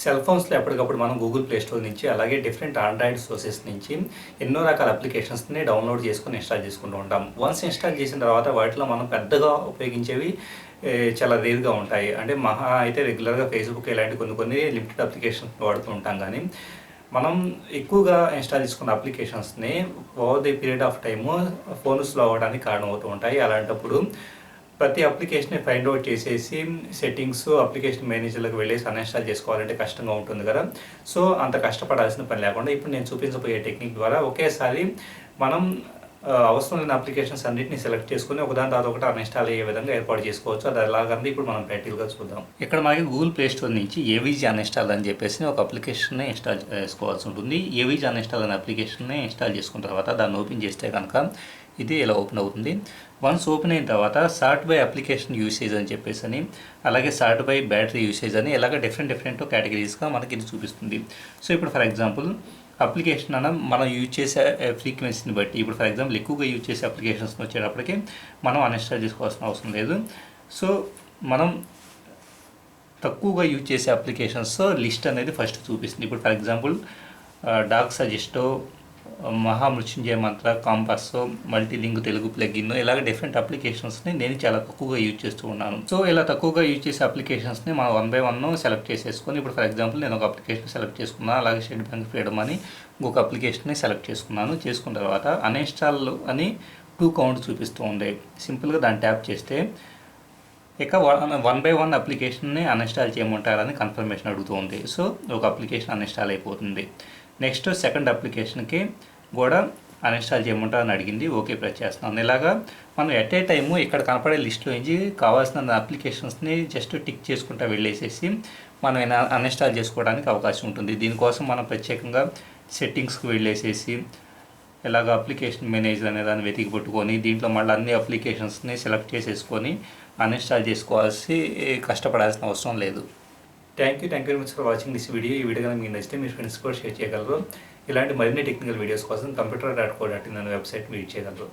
Cell ఫోన్స్లో ఎప్పటికప్పుడు మనం గూగుల్ ప్లే స్టోర్ నుంచి అలాగే డిఫరెంట్ ఆండ్రాయిడ్ సోర్సెస్ నుంచి ఎన్నో రకాల అప్లికేషన్స్ని డౌన్లోడ్ చేసుకొని ఇన్స్టాల్ చేసుకుంటూ ఉంటాం. వన్స్ ఇన్స్టాల్ చేసిన తర్వాత వాటిలో మనం పెద్దగా ఉపయోగించేవి చాలా రేర్గా ఉంటాయి. అంటే మహా అయితే రెగ్యులర్గా ఫేస్బుక్ ఇలాంటి కొన్ని కొన్ని లిమిటెడ్ అప్లికేషన్స్ వాడుతూ ఉంటాం కానీ మనం ఎక్కువగా ఇన్స్టాల్ చేసుకున్న అప్లికేషన్స్ని over the period of time phone slow అవ్వడానికి కారణమవుతూ ఉంటాయి. అలాంటప్పుడు ప్రతి అప్లికేషన్ని ఫైండ్ అవుట్ చేసేసి సెట్టింగ్స్ అప్లికేషన్ మేనేజర్లకు వెళ్ళేసి అన్ఇన్స్టాల్ చేసుకోవాలంటే కష్టంగా ఉంటుంది కదా. సో అంత కష్టపడాల్సిన పని లేకుండా ఇప్పుడు నేను చూపించబోయే టెక్నిక్ ద్వారా ఒకేసారి మనం అవసరం లేని అప్లికేషన్స్ అన్నింటిని సెలెక్ట్ చేసుకుని ఒకదాని తర్వాత ఒకటి అన్ఇన్స్టాల్ అయ్యే విధంగా ఏర్పాటు చేసుకోవచ్చు. అది ఎలాగంటే ఇప్పుడు మనం ప్రాక్టికల్గా చూద్దాం. ఇక్కడ మనకి గూగుల్ ప్లే స్టోర్ నుంచి ఏవీజీ అన్ఇన్స్టాల్ అని చెప్పేసి ఒక అప్లికేషన్ని ఇన్స్టాల్ చేసుకోవాల్సి ఉంటుంది. ఏవీజీ అన్ఇన్స్టాల్ అనే అప్లికేషన్ని ఇన్స్టాల్ చేసుకున్న తర్వాత దాన్ని ఓపెన్ చేస్తే కనుక ఇది ఇలా ఓపెన్ అవుతుంది. వన్స్ ఓపెన్ అయిన తర్వాత సార్ట్ బై అప్లికేషన్ యూసేజ్ అని చెప్పేసి అని అలాగే సార్ట్ బై బ్యాటరీ యూసేజ్ అని ఇలాగ డిఫరెంట్ డిఫరెంట్ కేటగిరీస్గా మనకి ఇది చూపిస్తుంది. సో ఇప్పుడు ఫర్ ఎగ్జాంపుల్ అప్లికేషన్ అన్న మనం యూజ్ చేసే eh, ఫ్రీక్వెన్సీని బట్టి ఇప్పుడు ఫర్ ఎగ్జాంపుల్ ఎక్కువగా యూజ్ చేసే అప్లికేషన్స్ వచ్చేటప్పటికి మనం అన్ఇన్స్టాల్ చేసుకోవాల్సిన అవసరం లేదు. సో మనం తక్కువగా యూజ్ చేసే అప్లికేషన్స్ లిస్ట్ అనేది ఫస్ట్ చూపిస్తుంది. ఇప్పుడు ఫర్ ఎగ్జాంపుల్ డాక్ సజెస్టో Mahamrityunjaya Mantra compass Multiling Telugu plugin ఇలాగ డిఫరెంట్ అప్లికేషన్స్ని నేను చాలా తక్కువగా యూజ్ చేస్తూ ఉన్నాను. సో ఇలా తక్కువగా యూజ్ చేసే అప్లికేషన్స్ని మనం వన్ బై వన్ సెలెక్ట్ చేసేసుకొని ఇప్పుడు ఫర్ ఎగ్జాంపుల్ నేను ఒక అప్లికేషన్ సెలెక్ట్ చేసుకున్నాను అలాగే స్టేట్ బ్యాంక్ ఫ్రీడమ్ అని ఇంకొక అప్లికేషన్ని సెలెక్ట్ చేసుకున్నాను. చేసుకున్న తర్వాత అన్ఇన్స్టాల్ అని టూ కౌంట్ చూపిస్తూ ఉండే. సింపుల్గా దాన్ని ట్యాప్ చేస్తే ఇక వన్ వన్ బై వన్ అప్లికేషన్ని అన్ఇన్స్టాల్ చేయమంటారని కన్ఫర్మేషన్ అడుగుతుంది సో ఒక అప్లికేషన్ అన్ఇన్స్టాల్ అయిపోతుంది. నెక్స్ట్ సెకండ్ అప్లికేషన్కి కూడా అన్ఇన్స్టాల్ చేయమంటారని అడిగింది. ఓకే ప్రెస్ చేస్తున్నాను ఇలాగా మనం ఎట్ ఏ టైము ఇక్కడ కనపడే లిస్ట్లో నుంచి కావాల్సిన అప్లికేషన్స్ని జస్ట్ టిక్ చేసుకుంటా వెళ్ళేసేసి మనం అన్ఇన్స్టాల్ చేసుకోవడానికి అవకాశం ఉంటుంది. దీనికోసం మనం ప్రత్యేకంగా సెట్టింగ్స్కి వెళ్ళేసేసి ఇలాగ అప్లికేషన్ మేనేజర్ అనే దాన్ని వెతికి పెట్టుకొని దీంట్లో మళ్ళీ అన్ని అప్లికేషన్స్ని సెలెక్ట్ చేసేసుకొని అన్ఇన్స్టాల్ చేసుకోవాల్సి కష్టపడాల్సిన అవసరం లేదు. Thank you thank you very much for watching this video ఈ వీడియో కనుక మీకు నచ్చితే మీ ఫ్రెండ్స్ కూడా షేర్ చేయగలరు. ఇలాంటి మరిన్ని టెక్నికల్ వీడియోస్ కోసం computer dot co dot in అనే వెబ్సైట్ మీట్ చేయగలరు.